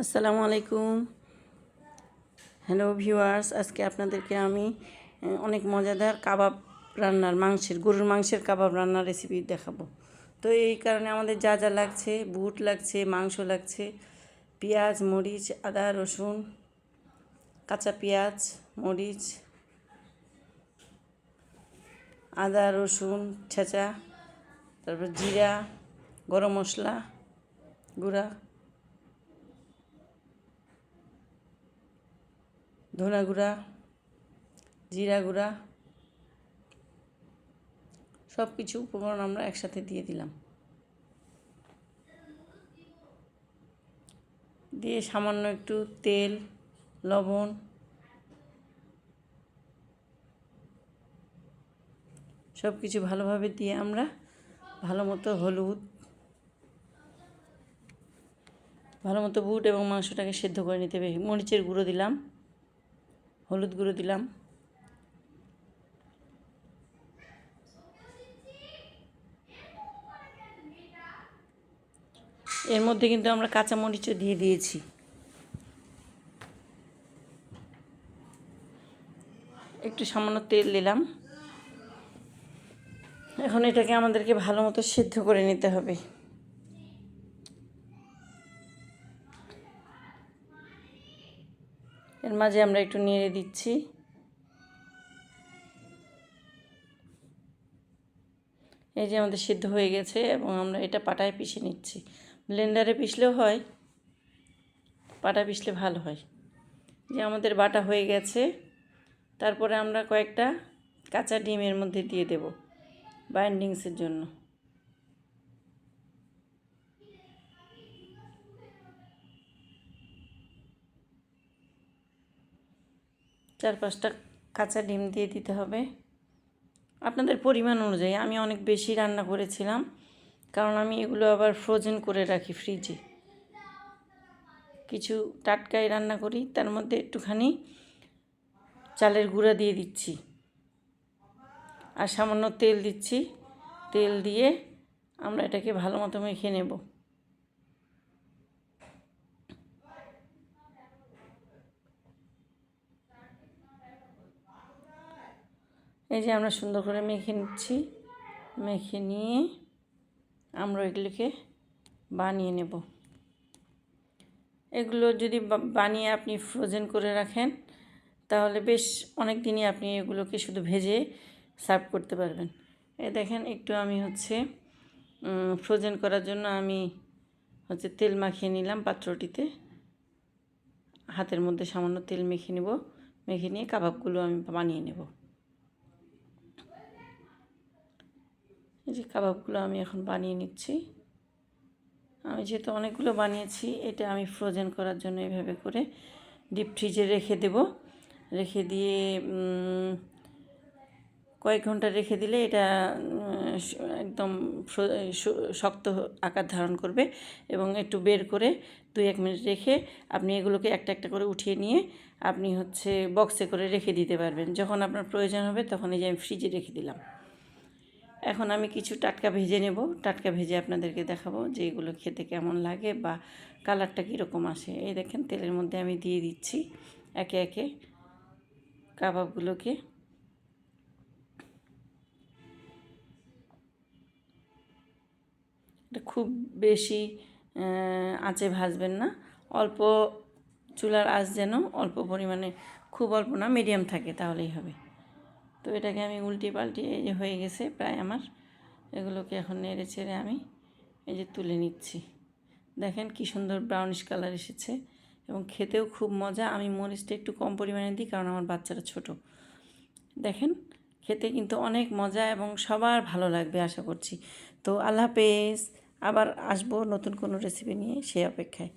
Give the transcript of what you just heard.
আসসালামু আলাইকুম। Hello viewers আজকে আপনাদেরকে আমি অনেক মজাদার কাবাব রান্নার মাংসের, গরুর মাংসের কাবাব রান্নার রেসিপি দেখাবো। তো এই কারণে আমাদের যা যা লাগছে, বুট লাগছে, মাংস লাগছে, পেঁয়াজ, মরিচ, আদা, রসুন, কাঁচা পেঁয়াজ, মরিচ, আদা, রসুন, ছেঁচা, তারপর জিরা, গরম মশলা, গুঁড়া। ধনা গুঁড়া, জিরা গুঁড়া সব কিছু উপকরণ আমরা একসাথে দিয়ে দিলাম। দিয়ে সামান্য একটু তেল, লবণ সব কিছু ভালোভাবে দিয়ে আমরা ভালো মতো হলুদ ভালো মতো বুট এবং মাংসটাকে সেদ্ধ করে নিতে হবে। মরিচের গুঁড়ো দিলাম। হলুদ গুঁড়ো দিলাম। এর মধ্যে কিন্তু আমরা কাঁচা মরিচও দিয়ে দিয়েছি। একটু সামান্য তেল দিলাম। এখন এটাকে আমাদেরকে ভালো মতো সিদ্ধ করে নিতে হবে। এর মাঝে আমরা একটু নেড়ে দিচ্ছি। এই যে আমাদের সিদ্ধ হয়ে গেছে এবং আমরা এটা পাটায় পিষে নিচ্ছি। ব্লেন্ডারে পিষলেও হয়, পাটায় পিষলে ভালো হয়। যে আমাদের বাটা হয়ে গেছে, তারপরে আমরা কয়েকটা কাঁচা ডিমের মধ্যে দিয়ে দেব বাইন্ডিংসের জন্য। চার পাঁচটা কাঁচা ডিম দিয়ে দিতে হবে। আপনাদের পরিমাণ অনুযায়ী, আমি অনেক বেশি রান্না করেছিলাম, কারণ আমি এগুলো আবার ফ্রোজেন করে রাখি ফ্রিজে কিছু টাটকাই রান্না করি, তার মধ্যে একটুখানি চালের গুঁড়া দিয়ে দিচ্ছি। আর সামান্য তেল দিচ্ছি, তেল দিয়ে আমরা এটাকে ভালো মতো মেখে নেব। এই যে আমরা সুন্দর করে মেখে নিচ্ছি। মেখে নিয়ে আমরা এগুলিকে বানিয়ে নেব। এগুলো যদি বানিয়ে আপনি ফ্রোজেন করে রাখেন, তাহলে বেশ অনেক দিনই আপনি এগুলোকে শুধু ভেজে সার্ভ করতে পারবেন। এ দেখেন, একটু আমি হচ্ছে ফ্রোজেন করার জন্য আমি হচ্ছে তেল মাখিয়ে নিলাম পাত্রটিতে। হাতের মধ্যে সামান্য তেল মেখে নেব। মেখে নিয়ে কাবাবগুলো আমি বানিয়ে নেব। এই যে কাবাবগুলো আমি এখন বানিয়ে নিচ্ছি। আমি যেহেতু অনেকগুলো বানিয়েছি, এটা আমি ফ্রোজেন করার জন্য এভাবে করে ডিপ ফ্রিজে রেখে দেব। রেখে দিয়ে কয়েক ঘণ্টা রেখে দিলে এটা একদম শক্ত আকার ধারণ করবে এবং একটু বের করে দুই এক মিনিট রেখে আপনি এগুলোকে একটা একটা করে উঠিয়ে নিয়ে আপনি হচ্ছে বক্সে করে রেখে দিতে পারবেন। যখন আপনার প্রয়োজন হবে তখন এই যে আমি ফ্রিজে রেখে দিলাম। এখন আমি কিছু টাটকা ভেজে নেব। টাটকা ভেজে আপনাদেরকে দেখাবো যে এগুলো খেতে কেমন লাগে বা কালারটা কীরকম আসে। এই দেখেন, তেলের মধ্যে আমি দিয়ে দিচ্ছি একে একে কাবাবগুলোকে। খুব বেশি আঁচে ভাজবেন না। অল্প চুলার আঁচ যেন অল্প পরিমাণে, খুব অল্প না, মিডিয়াম থাকে, তাহলেই হবে। তো এটাকে আমি উল্টে পাল্টে এই যে হয়ে গেছে প্রায় আমার। এগুলোকে এখন নেড়ে ছেড়ে আমি এই যে তুলে নিচ্ছি। দেখেন কি সুন্দর ব্রাউনিশ কালার এসেছে এবং খেতেও খুব মজা। আমি মরিচটা একটু কম পরিমাণে দিই কারণ আমার বাচ্চারা ছোট। দেখেন, খেতে কিন্তু অনেক মজা এবং সবার ভালো লাগবে আশা করছি। তো আল্লাহ হাফেজ। আবার আসব নতুন কোনো রেসিপি নিয়ে সে অপেক্ষায়।